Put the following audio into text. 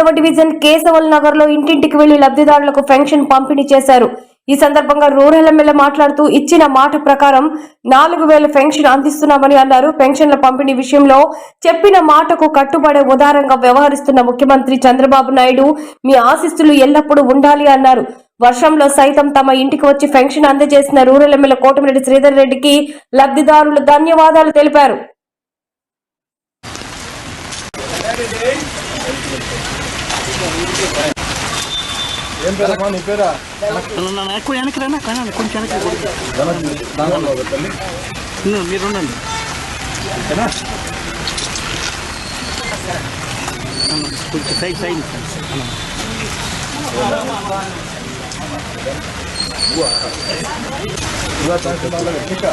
ఎనిమిదవ డివిజన్ కేశవల్ నగర్ లో ఇంటింటికి వెళ్లి లబ్ధిదారులకు పెన్షన్ పంపిణీ చేశారు ఈ సందర్భంగా రూరల్ ఎమ్మెల్యే మాట్లాడుతూ ఇచ్చిన మాట ప్రకారం నాలుగు వేల పెన్షన్ అందిస్తున్నామని అన్నారు పెన్షన్ల పంపిణీ విషయంలో చెప్పిన మాటకు కట్టుబడే ఉదారంగా వ్యవహరిస్తున్న ముఖ్యమంత్రి చంద్రబాబు నాయుడు మీ ఆశిస్తులు ఎల్లప్పుడూ ఉండాలి అన్నారు వర్షంలో సైతం తమ ఇంటికి వచ్చి పెన్షన్ అందజేసిన రూరల్ ఎమ్మెల్యే కోటమిరెడ్డి శ్రీధర్ రెడ్డికి లబ్ధిదారులు ధన్యవాదాలు తెలిపారు ಏನ್ ಬೇಡ ಮಾಡಿ ಬೇಡ ನಾನು ఎక్కువ వెనక్కి రానా కానీ కొంచెం వెనక్కి మీరు ఉండండి ఓకేనా కొంచెం సైడ్ సైడ్ ठीक है